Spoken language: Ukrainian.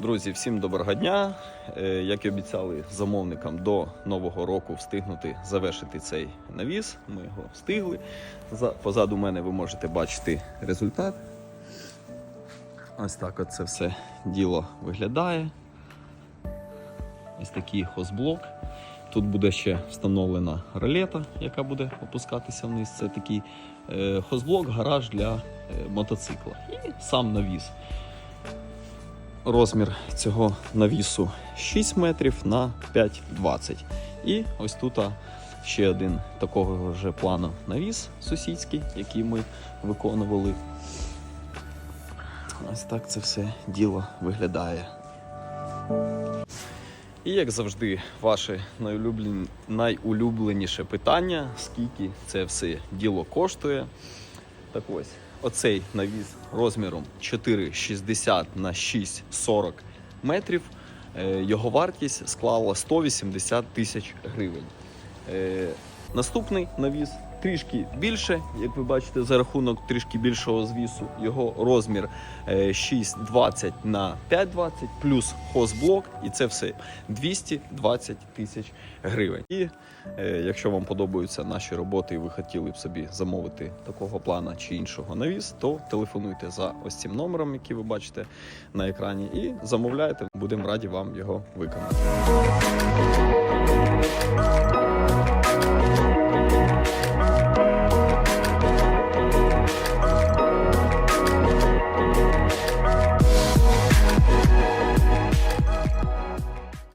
Друзі, всім доброго дня. Е, Як і обіцяли замовникам до нового року встигнути завершити цей навіс. Ми його встигли. Позаду мене ви можете бачити результат. Ось так от це все діло виглядає. Ось такий хозблок. Тут буде ще встановлена ролета, яка буде опускатися вниз. Це такий е, хозблок, гараж для е, мотоцикла. І сам навіс. Розмір цього навісу 6 метрів на 5,20. І ось тут ще один такого вже плану навіс сусідський, який ми виконували. Ось так це все діло виглядає. І як завжди, ваше найулюблен... найулюбленіше питання, скільки це все діло коштує. Так ось, оцей навіс розміром 4,60 на 6,40 метрів. е, Його вартість склала 180 тисяч гривень. Е, Наступний навіс трішки більше, як ви бачите, за рахунок трішки більшого звісу. Його розмір е, 6,20 на 5,20 плюс хозблок, і це все 220 тисяч гривень. І е, якщо вам подобаються наші роботи, і ви хотіли б собі замовити такого плана чи іншого навіс, то телефонуйте за ось цим номером, який ви бачите на екрані, і замовляйте. Будемо раді вам його виконати.